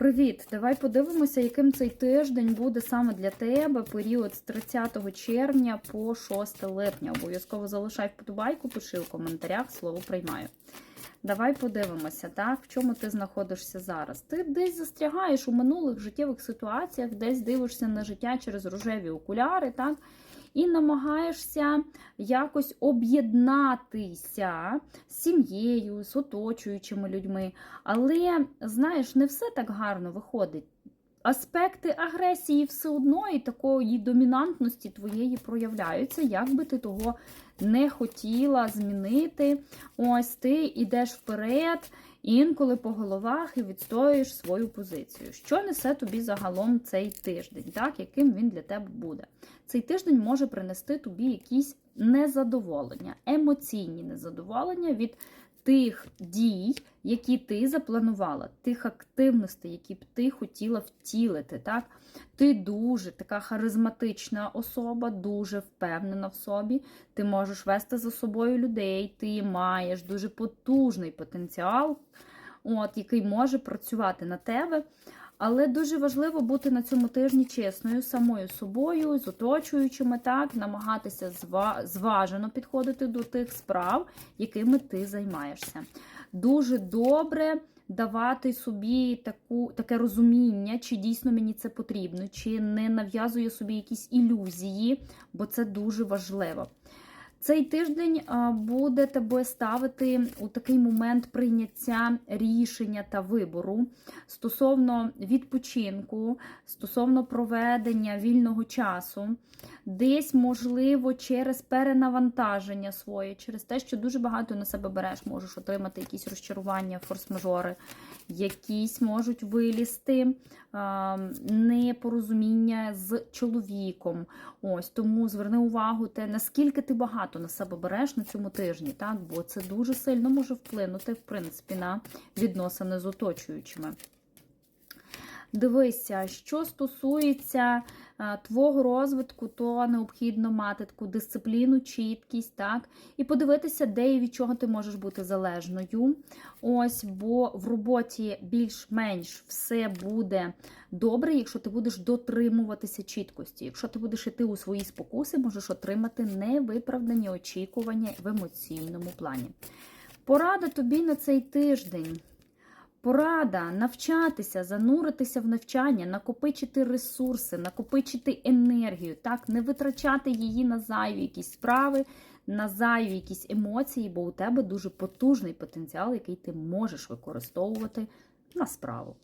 Привіт! Давай подивимося, яким цей тиждень буде саме для тебе період з 30 червня по 6 липня. Обов'язково залишай вподобайку, пиши у коментарях, слово приймаю. Давай подивимося, так, в чому ти знаходишся зараз. Ти десь застрягаєш у минулих життєвих ситуаціях, десь дивишся на життя через рожеві окуляри, так? І намагаєшся якось об'єднатися з сім'єю, з оточуючими людьми. Але, знаєш, не все так гарно виходить. Аспекти агресії все одно і такої домінантності твоєї проявляються, як би ти того не хотіла змінити. Ось ти йдеш вперед, інколи по головах і відстоюєш свою позицію. Що несе тобі загалом цей тиждень, так, яким він для тебе буде? Цей тиждень може принести тобі якісь незадоволення, емоційні незадоволення від тих дій, які ти запланувала, тих активностей, які б ти хотіла втілити. так? Ти дуже така харизматична особа, дуже впевнена в собі. Ти можеш вести за собою людей, ти маєш дуже потужний потенціал, от, який може працювати на тебе. Але дуже важливо бути на цьому тижні чесною, самою собою, з оточуючими, так, намагатися зважено підходити до тих справ, якими ти займаєшся. Дуже добре давати собі таку, таке розуміння, чи дійсно мені це потрібно, чи не нав'язує собі якісь ілюзії, бо це дуже важливо. Цей тиждень буде тебе ставити у такий момент прийняття рішення та вибору стосовно відпочинку, стосовно проведення вільного часу, десь, можливо, через перенавантаження своє, через те, що дуже багато на себе береш, можеш отримати якісь розчарування, форс-мажори, якісь можуть вилізти непорозуміння з чоловіком. Ось Тому зверни увагу, те, наскільки ти багато на себе береш на цьому тижні, так? бо це дуже сильно може вплинути, в принципі, на відносини з оточуючими. Дивися, що стосується а, твого розвитку, то необхідно мати таку дисципліну, чіткість, так, і подивитися, де і від чого ти можеш бути залежною. Ось, бо в роботі більш-менш все буде добре, якщо ти будеш дотримуватися чіткості. Якщо ти будеш йти у свої спокуси, можеш отримати невиправдані очікування в емоційному плані. Порада тобі на цей тиждень. Порада навчатися, зануритися в навчання, накопичити ресурси, накопичити енергію, так, не витрачати її на зайві якісь справи, на зайві якісь емоції, бо у тебе дуже потужний потенціал, який ти можеш використовувати на справу.